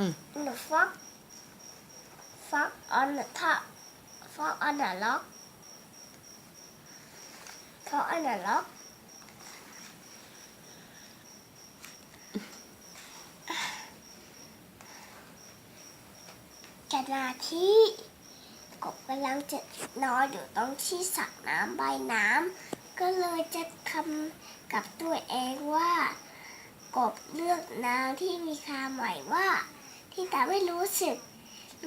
อืม the frog frog on the top frog on the log frog on the log ขณะที่กบกำลังจะนอนอยู่ตรงที่สระน้ำใบน้ำก็เลยจะทำกับตัวเองว่ากบเลือกนางที่มีคาใหม่ว่า ที่ทำให้รู้สึก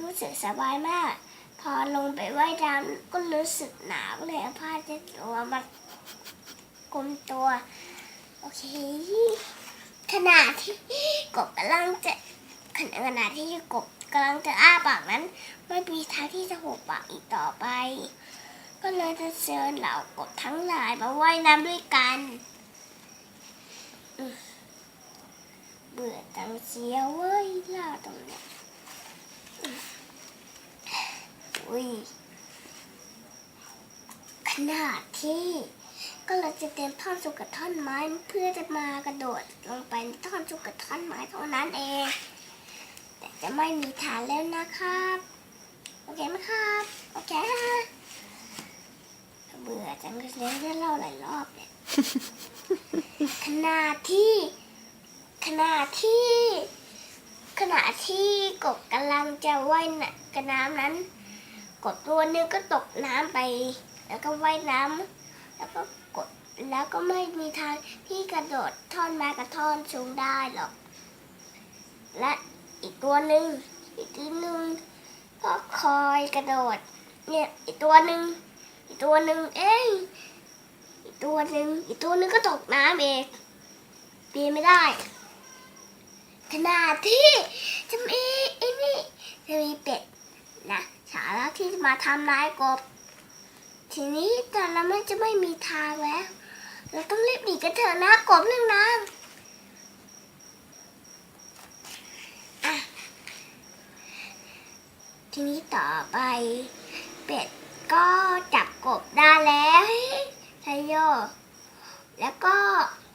รู้สึกสบายมาก พอลงไปว่ายน้ำก็รู้สึกหนาวเลยอาผ้าเช็ดตัวมากลมตัว โอเคขณะที่กบกำลังจะขณะขณะที่กบกำลังจะอ้าปากนั้น ไม่มีทางที่จะหุบปากอีกต่อไป ก็เลยจะเชิญเหล่ากบทั้งหลายมาว่ายน้ำด้วยกัน อืม เบื่อจังเสียเว้ยล่าตรงเนี้ยอุ้ยขนาดที่ก็เลยจะเตรียมท่อนสุกกับท่อนไม้เพื่อจะมากระโดดลงไปในท่อนสุกกับท่อนไม้เท่านั้นเอง แต่จะไม่มีฐานแล้วนะครับ โอเคไหมครับ โอเคฮะเบื่อจังเลยได้เล่าหลายรอบเนี่ยขณะที่ ขณะที่ ขณะที่กบกำลังจะว่ายน่ะกระน้ำนั้นกดตัวนึงก็ตกน้ำไป แล้วก็ว่ายน้ำแล้วก็กดแล้วก็ไม่มีทางที่กระโดดท่อนไม้กับท่อนสูงได้หรอก และอีกตัวหนึ่งอีกตัวหนึ่งก็คอยกระโดด เนี่ยอีกตัวหนึ่งอีกตัวหนึ่งเอ้ยอีกตัวหนึ่งอีกตัวหนึ่งก็ตกน้ำเองปีนไม่ได้ ขนาที่จะมีอ้นี่จะมีเป็ดนะสาระที่มาทำร้ายกบ ทีนี้แต่ละมันจะไม่มีทางแล้ว เราต้องรีบหนีกันเถอะนะกบเรื่งน้ำอะทีนี้ต่อไปเป็ดก็จับกบได้แล้วไทโยแล้วก็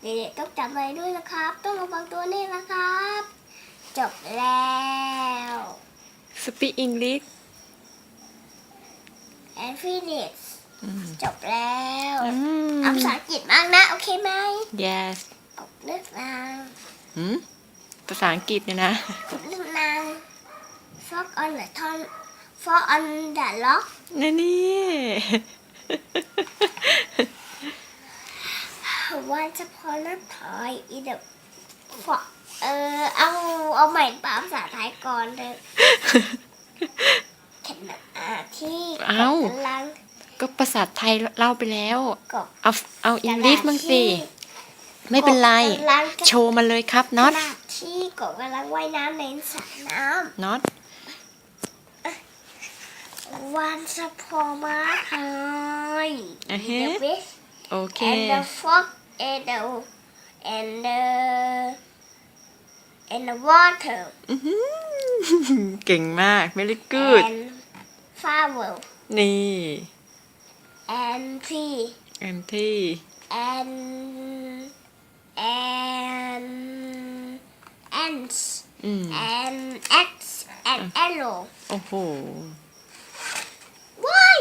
เด็กๆต้องจำไว้ด้วยนะครับ ต้องระวังตัวนี่นะครับ จบแล้ว speak English and finish อืมจบแล้วอืม เอาภาษาอังกฤษบ้างนะ โอเคไหม yes กบเลือกนางหืมภาษาอังกฤษเนี่ยนะ กบเลือกนาง frog on the ton frog on the log นี่นี่ once upon a time in the frog เออเอาเอาใหม่ปาภาษาไทยก่อนเลยขณะที่กเอ้าบกำลังก็ภาษาไทยเล่าไปแล้ว กบเอาเอาอังกฤษบ้างสิ ไม่เป็นไร กบกำลังจะโชว์มาเลยครับน็อตขณะที่กบกำลังว่ายน้ำในสระน้น็อตำ once upon a time อ่า in ฮะ the west โอเค and the frog and the and the and the water อื้อหือเก่งมาก very good and flower นี่ and tree แอนที่ and and ants อืม and axe and arrow โอ้โห ว้าย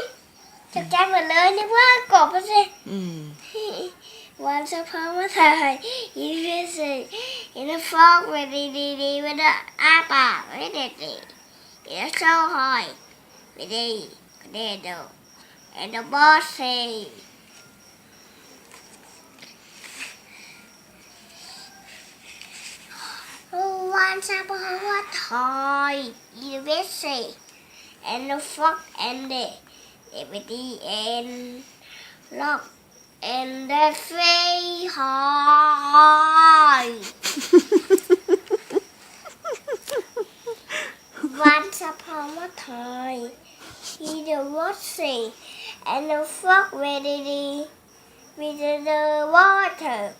จัดการหมดเลยนึกว่ากบอะสิอืมวันสะพานมาถ่ายอีเวสอินฟอกเวดีดีดีเวดอาปากไม่เด็ดดีเดี๋ยวโซ่หอยไม่ ดีเด็ดดูเอ็นด์บอสเซวันสะพานมาถ่ายอีเวสเอ็นด์ฟอกเอ็นเด เอเวดีเอ็นล็อก and the face high. Once upon a time, he the watching and the frog ready with the water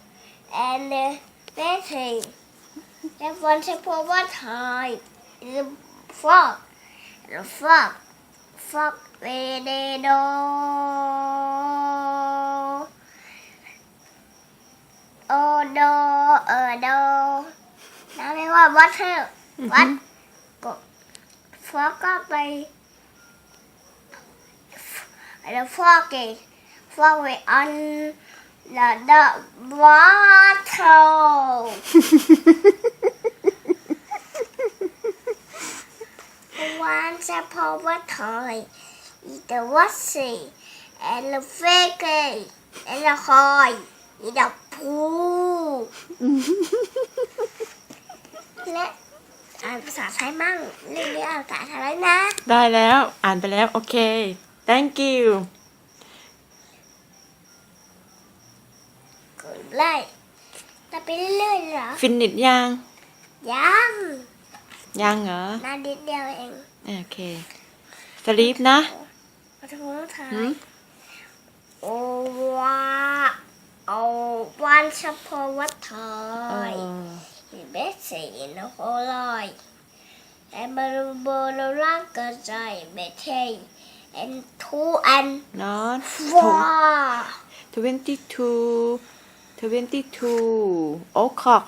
and the betting. And once upon a time, the frog, the frog, frog ready do. โอโดเออโดน้ำเรียกว่า water วัดฟอกก็ไปแล้วฟอกเกฟอกไว้ on the the water once upon a time the water and the fake and the high in the pool และอ่านภาษาไทยมั่งเรื่องนี้อ่านภาษาไทยแล้วนะ ได้แล้ว อ่านไปแล้ว โอเค thank you กดไล่แต่ไปเรื่อยๆเหรอ ฟินิชยัง ยังยังเหรอ นาดิดเดียวเอง โอเคสลีปนะ มาทำมือถ่าหืยมโอ้ว้าโอ้วันเฉพาะวัดไทเอยอมีเบสซี่นโคลอยแต่บรูโบโลล่างกระจายเบเทยเอ็นทูอันนอนว้า twenty two twenty two โอ้คอก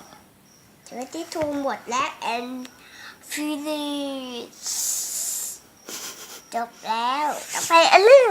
เจอที่ทูหมดแล้ว and finish จบแล้วต่อไปอันเรื่อง